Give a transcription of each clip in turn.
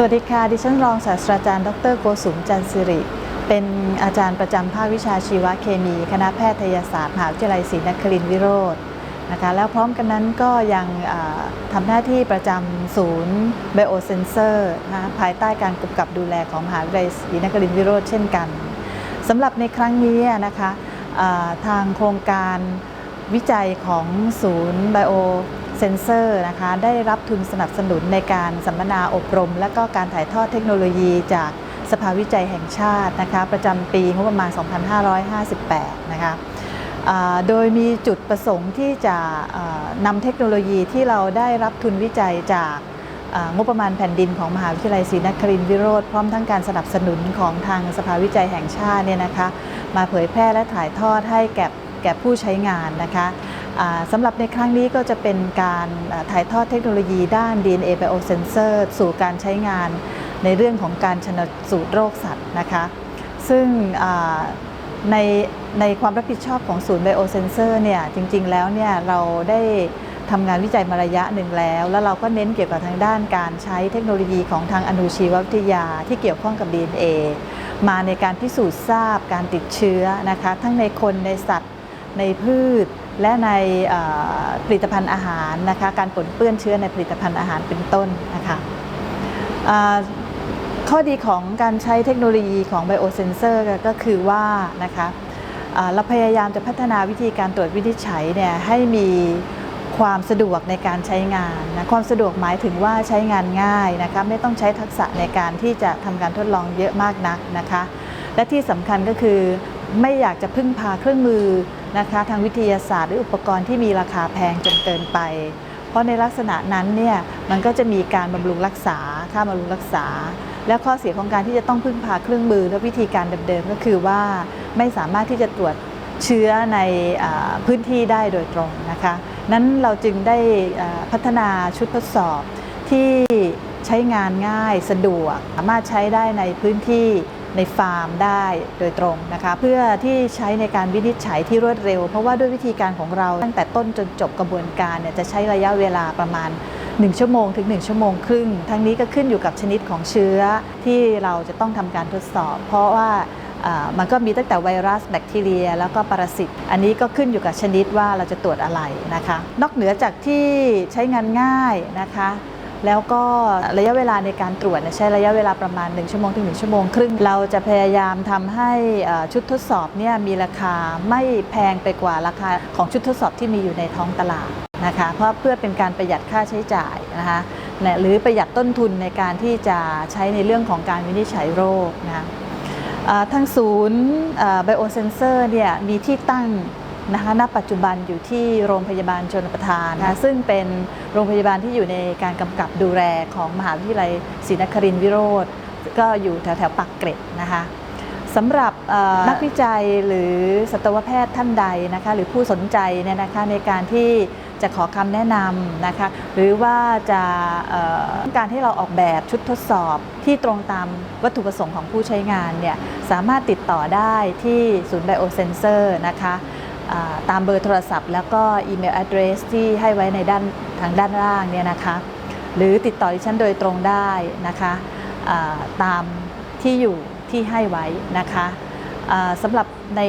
สวัสดีค่ะ ดิฉันรองศาสตราจารย์ ดรโกสุมจันทร์สิริ เป็นอาจารย์ประจำภาควิชาชีวเคมี คณะแพทยศาสตร์มหาวิทยาลัยศรีนครินทร์วิโรธนะคะแล้วพร้อมกันนั้นก็ยังทำหน้าที่ประจำศูนย์ Biosensor นะคะภายใต้การกำกับดูแลของมหาวิทยาลัยศรีนครินทร์วิโรธเช่นกันสำหรับในครั้งนี้นะคะทางโครงการวิจัยของศูนย์ Bio เซนเซอร์นะคะได้รับทุนสนับสนุนในการสัมมนาอบรม และก็การถ่ายทอดเทคโนโลยีจากสภาวิจัยแห่งชาตินะคะประจำปีงบประมาณ 2558 นะคะโดยมีจุดประสงค์ที่จะนำเทคโนโลยีที่เราได้รับทุนวิจัยจากงบประมาณแผ่นดินของมหาวิทยาลัยศรีนครินทรวิโรธพร้อมทั้งการสนับสนุนของทางสภาวิจัยแห่งชาติเนี่ยนะคะมาเผยแพร่และถ่ายทอดให้แก่แก่ผู้ใช้งานนะคะ สำหรับในครั้งนี้ก็จะเป็นการถ่ายทอดเทคโนโลยีด้าน DNA Biosensor สู่การใช้งานในเรื่องของการชนสูตรโรคสัตว์นะคะ ซึ่งในในความรับผิดชอบของศูนย์ Biosensor เนี่ยจริงๆแล้วเนี่ยเราได้ทำงานวิจัยมาระยะหนึ่งแล้ว แล้วเราก็เน้นเกี่ยวกับทางด้านการใช้เทคโนโลยีของทางอนุชีววิทยาที่เกี่ยวข้องกับ DNA มาในการพิสูจน์ทราบการติดเชื้อนะคะ ทั้งในคนในสัตว์ในพืช และในผลิตภัณฑ์อาหารนะคะการปนเปื้อนเชื้อในผลิตภัณฑ์อาหารเป็นต้นนะคะข้อดีของการใช้เทคโนโลยีของ Biosensor ก็คือว่านะคะเราพยายามจะพัฒนาวิธีการตรวจวินิจฉัยเนี่ยให้มีความสะดวกในการใช้งานนะความสะดวกหมายถึงว่าใช้งานง่ายนะคะไม่ต้องใช้ทักษะในการที่จะทำการทดลองเยอะมากนักนะคะ และที่สำคัญก็คือ ไม่อยากจะพึ่งพาเครื่องมือนะคะทางวิทยาศาสตร์หรืออุปกรณ์ที่มีราคาแพงจนเกินไป เพราะในลักษณะนั้นเนี่ยมันก็จะมีการบำรุงรักษาค่าบำรุงรักษา และข้อเสียของการที่จะต้องพึ่งพาเครื่องมือและวิธีการเดิมๆก็คือว่าไม่สามารถที่จะตรวจเชื้อในอพื้นที่ได้โดยตรงนะคะนั้นเราจึงได้พัฒนาชุดทดสอบที่ใช้งานง่ายสะดวก สามารถใช้ได้ในพื้นที่ ในฟาร์มได้โดยตรงนะคะเพื่อที่ใช้ในการวินิจฉัยที่รวดเร็ว เพราะว่าด้วยวิธีการของเราตั้งแต่ต้นจนจบกระบวนการเนี่ยจะใช้ระยะเวลาประมาณ 1 ชั่วโมงถึง 1 ชั่วโมงครึ่ง ทั้งนี้ก็ขึ้นอยู่กับชนิดของเชื้อที่เราจะต้องทำการทดสอบ เพราะว่าอ่ามันก็มีตั้งแต่ไวรัสแบคทีเรีย แล้วก็ปรสิต อันนี้ก็ขึ้นอยู่กับชนิดว่าเราจะตรวจอะไรนะคะ นอกเหนือจากที่ใช้งานง่ายนะคะ แล้วก็ระยะเวลาในการตรวจใช้ระยะเวลาประมาณ 1 ชั่วโมงถึง1ชั่วโมงครึ่ง เราจะพยายามทำให้ชุดทดสอบเนี่ยมีราคาไม่แพงไปกว่าราคาของชุดทดสอบที่มีอยู่ในท้องตลาดนะคะเพราะเพื่อเป็นการประหยัดค่าใช้จ่ายนะคะหรือประหยัดต้นทุนในการที่จะใช้ในเรื่องของการวินิจฉัยโรคนะทางศูนย์ไบโอเซนเซอร์เนี่ยมีที่ตั้ง นะคะณปัจจุบันอยู่ที่โรงพยาบาลชนประทานนะคะซึ่งเป็นโรงพยาบาลที่อยู่ในการกำกับดูแลของมหาวิทยาลัยศรีนครินทรวิโรธก็อยู่แถวแถวๆปากเกร็ดนะคะสำหรับเอ่อนักวิจัยหรือสัตวแพทย์ท่านใดนะคะหรือผู้สนใจเนี่ยนะคะในการที่จะขอคำแนะนำนะคะหรือว่าจะเอ่อต้องการให้เราออกแบบชุดทดสอบที่ตรงตามวัตถุประสงค์ของผู้ใช้งานเนี่ยสามารถติดต่อได้ที่ศูนย์ไบโอเซนเซอร์นะคะอ่า ตามเบอร์โทรศัพท์ แล้วก็อีเมล address ที่ให้ไว้ในด้านทางด้านล่างเนี่ยนะคะหรือติดต่อดิฉันโดยตรงได้นะคะตามที่อยู่ที่ให้ไว้นะคะสำหรับใน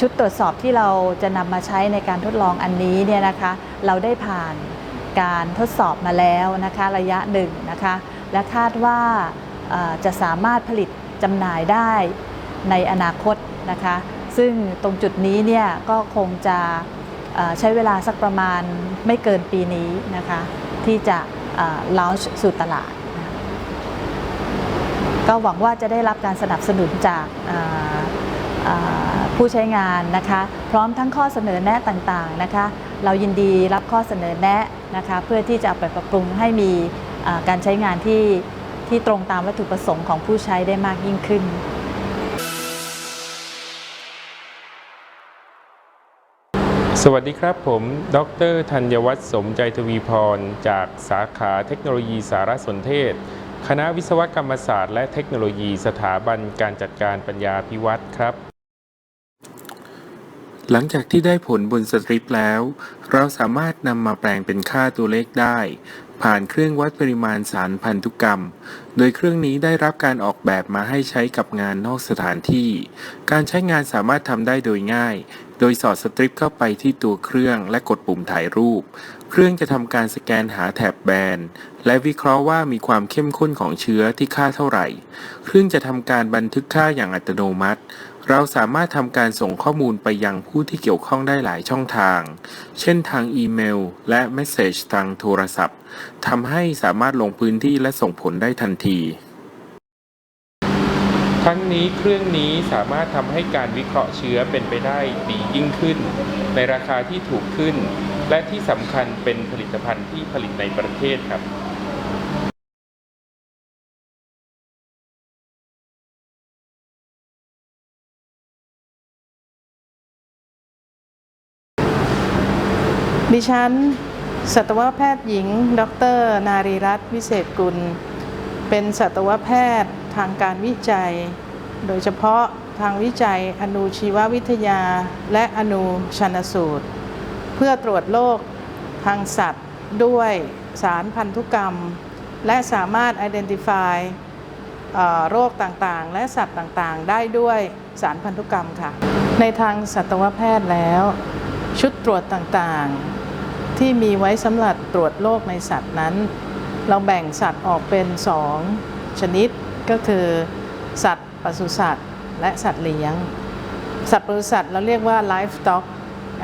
ชุดตรวจสอบที่เราจะนำมาใช้ในการทดลองอันนี้เนี่ยนะคะเราได้ผ่านการทดสอบมาแล้วนะคะระยะหนึ่งนะคะและคาดว่าจะสามารถผลิตจำหน่ายได้ในอนาคตนะคะ ซึ่งตรงจุดนี้เนี่ยก็คงจะใช้เวลาสักประมาณไม่เกินปีนี้นะคะ ที่จะล u n c h สู่ตลาด ก็หวังว่าจะได้รับการสนับสนุนจากผู้ใช้งานนะคะ พร้อมทั้งข้อเสนอแนะต่างๆนะคะ เรายินดีรับข้อเสนอแนะนะคะ เพื่อที่จะไปปรับปรุงให้มีการใช้งานที่ที่ตรงตามวัตถุประสงค์ของผู้ใช้ได้มากยิ่งขึ้น สวัสดีครับผม ดรธัญวัฒน์สมใจทวีพร จากสาขาเทคโนโลยีสารสนเทศ คณะวิศวกรรมศาสตร์ และเทคโนโลยีสถาบันการจัดการปัญญาพิวัตรครับ หลังจากที่ได้ผลบนสตริปแล้ว เราสามารถนำมาแปลงเป็นค่าตัวเลขได้ ผ่านเครื่องวัดปริมาณสารพันธุกรรม โดยเครื่องนี้ได้รับการออกแบบมาให้ใช้กับงานนอกสถานที่ การใช้งานสามารถทำได้โดยง่าย โดยสอดสตริปเข้าไปที่ตัวเครื่องและกดปุ่มถ่ายรูป เครื่องจะทำการสแกนหาแถบแบน และวิเคราะห์ว่ามีความเข้มข้นของเชื้อที่ค่าเท่าไหร่ เครื่องจะทำการบันทึกค่าอย่างอัตโนมัติ เราสามารถทำการส่งข้อมูลไปยังผู้ที่เกี่ยวข้องได้หลายช่องทาง เช่นทางอีเมล และเมสเซจทางโทรศัพท์ทำให้สามารถลงพื้นที่และส่งผลได้ทันที ทั้งนี้เครื่องนี้สามารถทำให้การวิเคราะห์เชื้อเป็นไปได้ดียิ่งขึ้น ในราคาที่ถูกขึ้น และที่สำคัญเป็นผลิตภัณฑ์ที่ผลิตในประเทศครับดิฉัน สัตวแพทย์หญิง ดร นารีรัตน์วิเศษกุล เป็นสัตวแพทย์ ทางการวิจัย โดยเฉพาะทางวิจัยอนุชีววิทยา และอนุชันสูตร เพื่อตรวจโรคทางสัตว์ด้วยสารพันธุกรรม และสามารถ identify โรคต่างๆ และสัตว์ต่างๆ ได้ด้วยสารพันธุกรรมค่ะ ในทางสัตวแพทย์แล้ว ชุดตรวจต่างๆ ที่มีไว้สำหรับตรวจโรคในสัตว์นั้น เราแบ่งสัตว์ออกเป็น 2 ชนิด ก็คือสัตว์ปศุสัตว์ และสัตว์เลี้ยง สัตว์ปศุสัตว์เราเรียกว่า livestock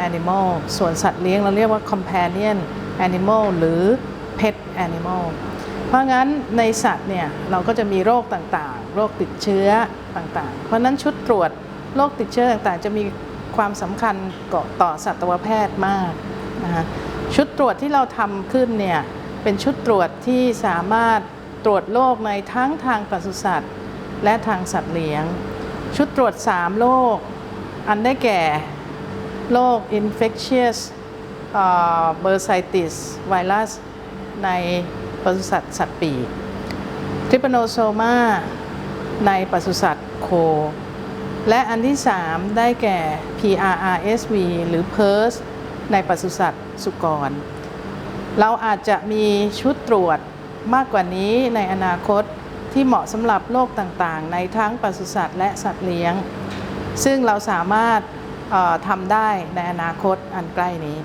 animal ส่วนสัตว์เลี้ยงเราเรียกว่า companion animal หรือ pet animal เพราะงั้นในสัตว์เนี่ยเราก็จะมีโรคต่างๆ โรคติดเชื้อต่างๆ เพราะนั้นชุดตรวจโรคติดเชื้อต่างๆ จะมีความสำคัญต่อสัตวแพทย์มากนะคะชุดตรวจที่เราทำขึ้นเนี่ยเป็นชุดตรวจที่สามารถ ตรวจโรคในทั้งทางปศุสัตว์ และทางสัตว์เลี้ยง ชุดตรวจ 3 โรค อันได้แก่โรค infectious bursitis ไวรัสในปศุสัตว์สัตว์ปีก trypanosoma ในปศุสัตว์โค และอันที่ 3 ได้แก่ PRRSV หรือ PRRS ในปศุสัตว์สุกร เราอาจจะมีชุดตรวจ มากกว่านี้ในอนาคตที่เหมาะสำหรับโรคต่างๆ ในทั้งปศุสัตว์และสัตว์เลี้ยง ซึ่งเราสามารถทำได้ในอนาคตอันใกล้นี้